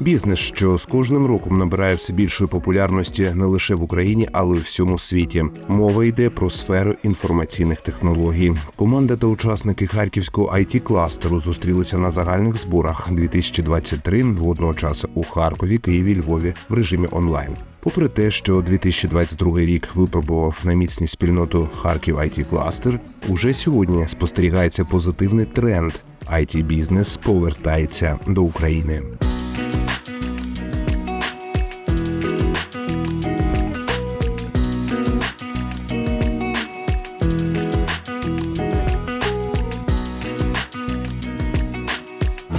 Бізнес, що з кожним роком набирає все більшої популярності не лише в Україні, але й у всьому світі. Мова йде про сферу інформаційних технологій. Команда та учасники харківського it кластеру зустрілися на загальних зборах 2023 водночас у Харкові, Києві, Львові в режимі онлайн. Попри те, що 2022 рік випробував на міцність спільноту Харків it кластер, уже сьогодні спостерігається позитивний тренд. it бізнес повертається до України.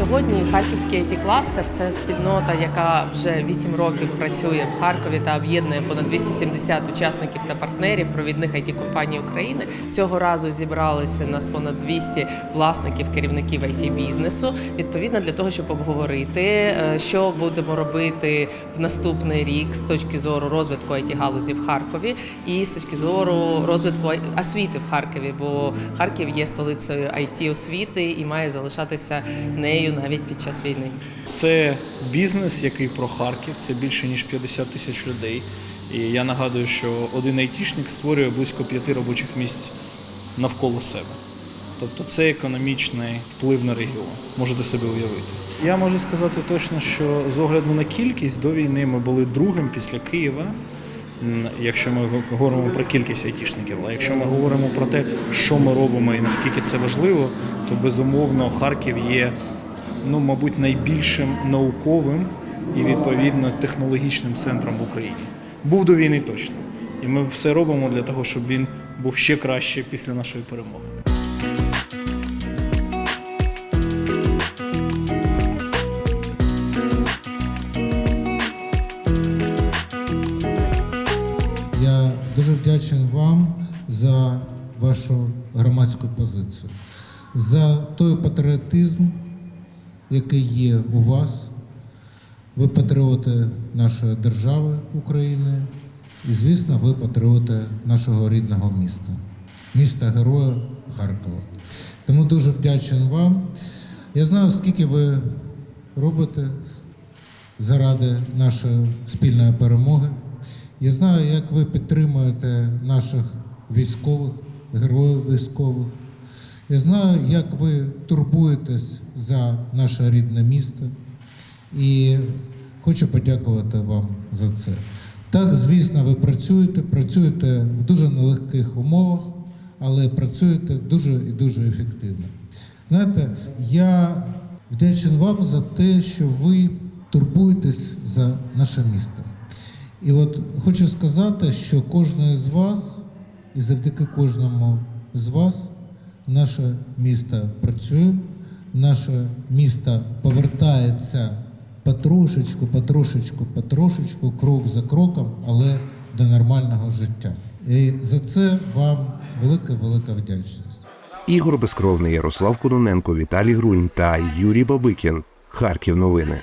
Сьогодні Харківський it кластер це спільнота, яка вже 8 років працює в Харкові та об'єднує понад 270 учасників та партнерів провідних it компаній України. Цього разу зібралися нас понад 200 власників, керівників it бізнесу. Відповідно для того, щоб обговорити, е, що будемо робити в наступний рік з точки зору розвитку it галузі в Харкові і з точки зору розвитку освіти в Харкові, бо Харків є столицею it освіти і має залишатися нею навіть під час війни. Це бізнес, який про Харків, це більше ніж 50 тисяч людей. І я нагадую, що один айтішник створює близько п'яти робочих місць навколо себе. Тобто це економічний вплив на регіон. Можете себе уявити. Я можу сказати точно, що з огляду на кількість до війни ми були другим після Києва. Якщо ми говоримо про кількість айтішників, а якщо ми говоримо про те, що ми робимо і наскільки це важливо, то безумовно Харків є ну, мабуть, найбільшим науковим і відповідно технологічним центром в Україні. Був до війни точно. І ми все робимо для того, щоб він був ще краще після нашої перемоги. Я дуже вдячний вам за вашу громадську позицію, за той патріотизм, який є у вас. Ви патріоти нашої держави України і, звісно, ви патріоти нашого рідного міста, міста Героя Харкова. Тому дуже вдячний вам. Я знаю, скільки ви робите заради нашої спільної перемоги. Я знаю, як ви підтримуєте наших військових, героїв військових. Я знаю, як ви турбуєтесь за наше рідне місто. І хочу подякувати вам за це. Так, звісно, ви працюєте, працюєте в дуже нелегких умовах, але працюєте дуже і дуже ефективно. Знаєте, я вдячний вам за те, що ви турбуєтесь за наше місто. І от хочу сказати, що кожен з вас, і завдяки кожному з вас, наше місто працює, наше місто повертається потрошечку, потрошечку, потрошечку, крок за кроком, але до нормального життя. І за це вам велика, велика вдячність. Ігор Безкровний, Ярослав Кононенко, Віталій Грунь та Юрій Бабикін. Харків новини.